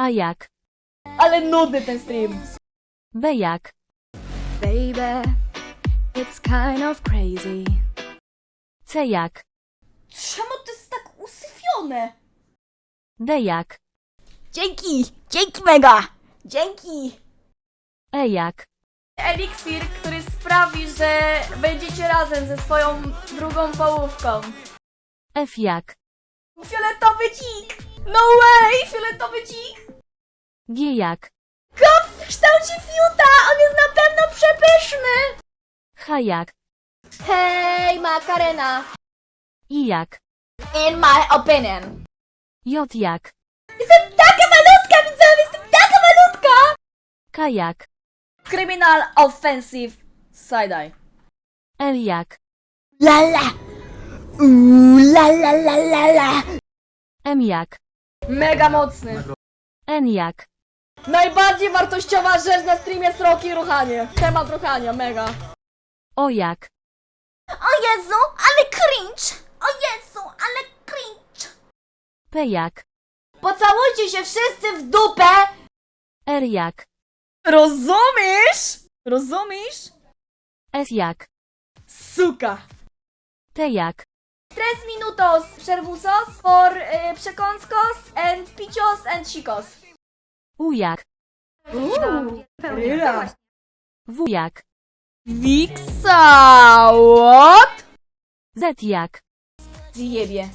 A jak? Ale nudny ten stream. B jak? Baby, it's kind of crazy. C jak? Czemu to jest tak usyfione? D jak? Dzięki! Dzięki mega! Dzięki! E jak? Eliksir, który sprawi, że będziecie razem ze swoją drugą połówką. F jak? Fioletowy dzik! No way! Fioletowy dzik! G jak? Go w kształcie fiuta! On jest na pewno przepyszny! H jak? Hej, Makarena! I jak? In my opinion. J jak? Jestem taka malutka, widzowie! Jestem taka malutka! K jak? Criminal Offensive Side-Eye. L jak? La la! Uuu, la la la la la! M jak? Mega mocny. N jak? Najbardziej wartościowa rzecz na streamie jest Roki Ruchanie. Temat ruchania, mega. O jak? O Jezu, ale cringe! O Jezu, ale cringe! P jak? Pocałujcie się wszyscy w dupę! R jak? Rozumiesz? Rozumiesz? S jak? Suka! T jak? Tres minutos servusos for y, przekąskos and picios and chicos. U jak? Uuu, ryla. W jak? Wiksa, what? Z jak? Zjebie.